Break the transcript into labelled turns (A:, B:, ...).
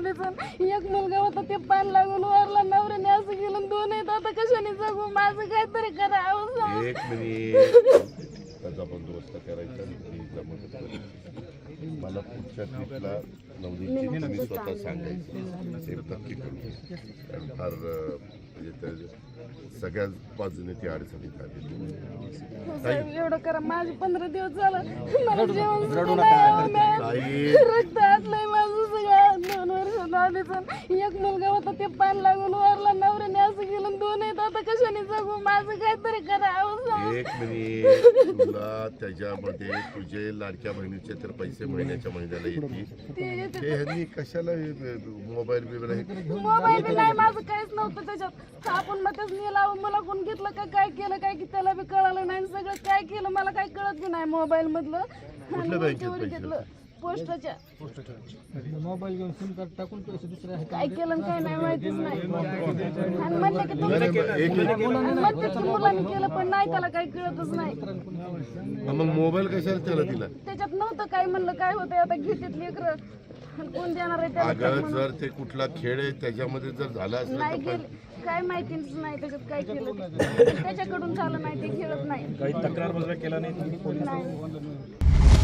A: नादीच एक मुलगा होता ते पान लागून वरला नवऱ्याने असं केलं आणि दोन आहेत आता कशाने जगू? माझं काहीतरी करा अहो, सांग.
B: एक मिनिट. त्याचा बंदोबस्त करायचा आणि ती मला पुढच्या ट्रिपला नवनीतची तुम्ही स्वतः सांगायचं. ते नक्की करू. कारण फार अं, म्हणजे त्या सगळ्याच बाजूने ती अडचणीत आली.
A: हो, साहेब, एवढं करा. माझे पंधरा दिवस झालं. मला जेवण सुद्धा नाही
B: ताई.
A: रक्त आटलंय माझं. नादीच एक मुलगा होता ते पान लागून वरला नवऱ्याने असं आणि दोन आहेत आता कशाने जगू? माझं काहीतरी करा अहो, सांग.
B: एक मिनिट. तुला त्याच्यामध्ये तुझे लाडक्या बहिणीचे तर पैसे महिन्याच्या महिन्याला येतील.
A: ते येते
B: ते ह्यांनी कशाला मोबाईल बिबाईल हे
A: मोबाईल बी नाही माझं काहीच नव्हतं त्याच्यात. आपण मग तेच नेला मला कोण घेतलं का काय केलं काय की त्याला बी कळालं नाही सगळं काय केलं मला काही कळत बी नाही मोबाईल मधलं आणि
B: बँकेत पैसे?
A: घेतलं. पोस्टाच्या
C: मोबाईल घेऊन सिम कार्ड टाकून पैसे दुसरे आहे
A: काय केलं आणि काय नाही माहितीच नाही. आणि म्हणलं की तुम्ही म्हणतात की मुलांनी केलं पण नाही त्याला काही कळतच नाही.
B: हा, मग मोबाईल कशाला त्याला दिला?
A: त्याच्यात नव्हतं काय म्हणलं काय होतंय आता घेतात लेकरं आणि कोण देणार आहे त्याला?
B: अगं जर ते कुठला खेळ आहे त्याच्यामध्ये जर झाला असलं
A: नाही
B: तर
A: गेले. काय माहितीच नाही त्याच्यात काय केलं ते. त्याच्याकडून झालं नाही ते खेळत नाही.
C: काही तक्रार वगैरे केला नाही
A: नाही.